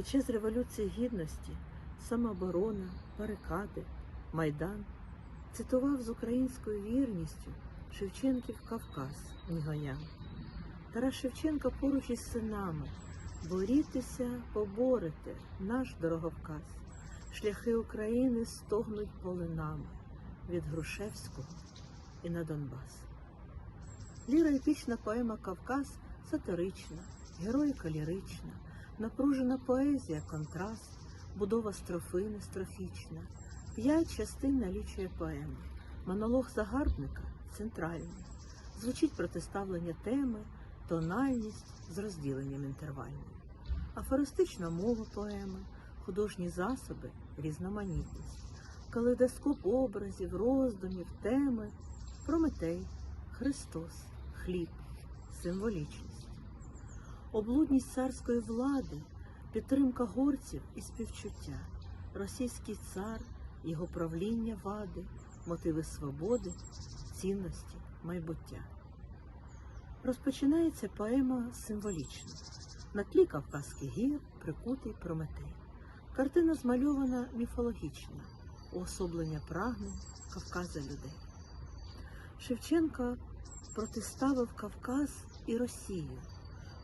Під час Революції Гідності самооборона, барикади, Майдан цитував з українською вірністю Шевченків Кавказ Нігоян. Тарас Шевченко поруч із синами борітеся, поборете наш дороговказ. Шляхи України стогнуть полинами від Грушевського і на Донбас. Ліра епічна поема Кавказ сатирична, героїка лірична, напружена поезія, контраст, будова строфини строфічна. П'ять частин налічує поема. Монолог загарбника центральний. Звучить протиставлення теми, тональність з розділенням інтервальним. Афористична мова поеми, художні засоби, різноманітність, калейдоскоп образів, роздумів, теми, Прометей, Христос, хліб, символічність, облудність царської влади, підтримка горців і співчуття, російський цар, його правління вади, мотиви свободи, цінності, майбуття. Розпочинається поема символічно. На тлі Кавказьких гір прикутий Прометей. Картина змальована міфологічно, уособлення прагнень Кавказа людей. Шевченко протиставив Кавказ і Росію.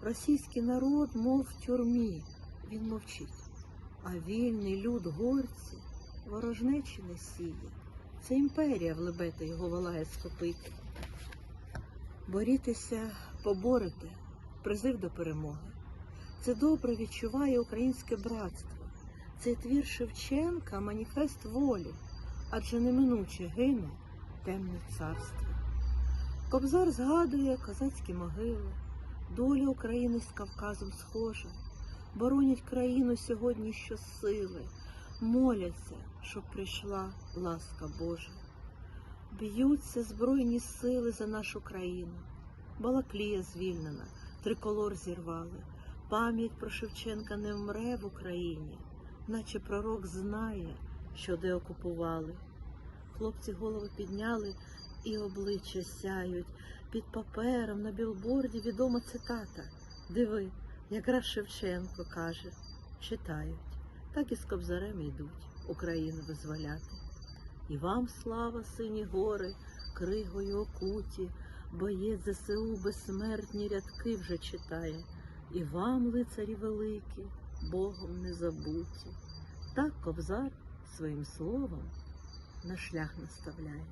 Російський народ, мов в тюрмі, він мовчить, а вільний люд горці ворожнечі не сіє. Це імперія влебете його волає схопити. Борітеся, поборете, призив до перемоги. Це добре відчуває українське братство. Цей твір Шевченка маніфест волі, адже неминуче гине темне царство. Кобзар згадує козацькі могили, доля України з Кавказом схожа, боронять країну сьогодні щосили, моляться, щоб прийшла ласка Божа. Б'ються збройні сили за нашу країну. Балаклія звільнена, триколор зірвали. Пам'ять про Шевченка не вмре в Україні, наче пророк знає, що де окупували. Хлопці голови підняли і обличчя сяють. Під папером на білборді відома цитата. Диви, якраз Шевченко каже, читають, так і з кобзарем йдуть Україну визволяти. І вам слава, сині гори, кригою окуті, боєць ЗСУ безсмертні рядки вже читає. І вам, лицарі великі, Богом не забуті. Так кобзар своїм словом на шлях наставляє.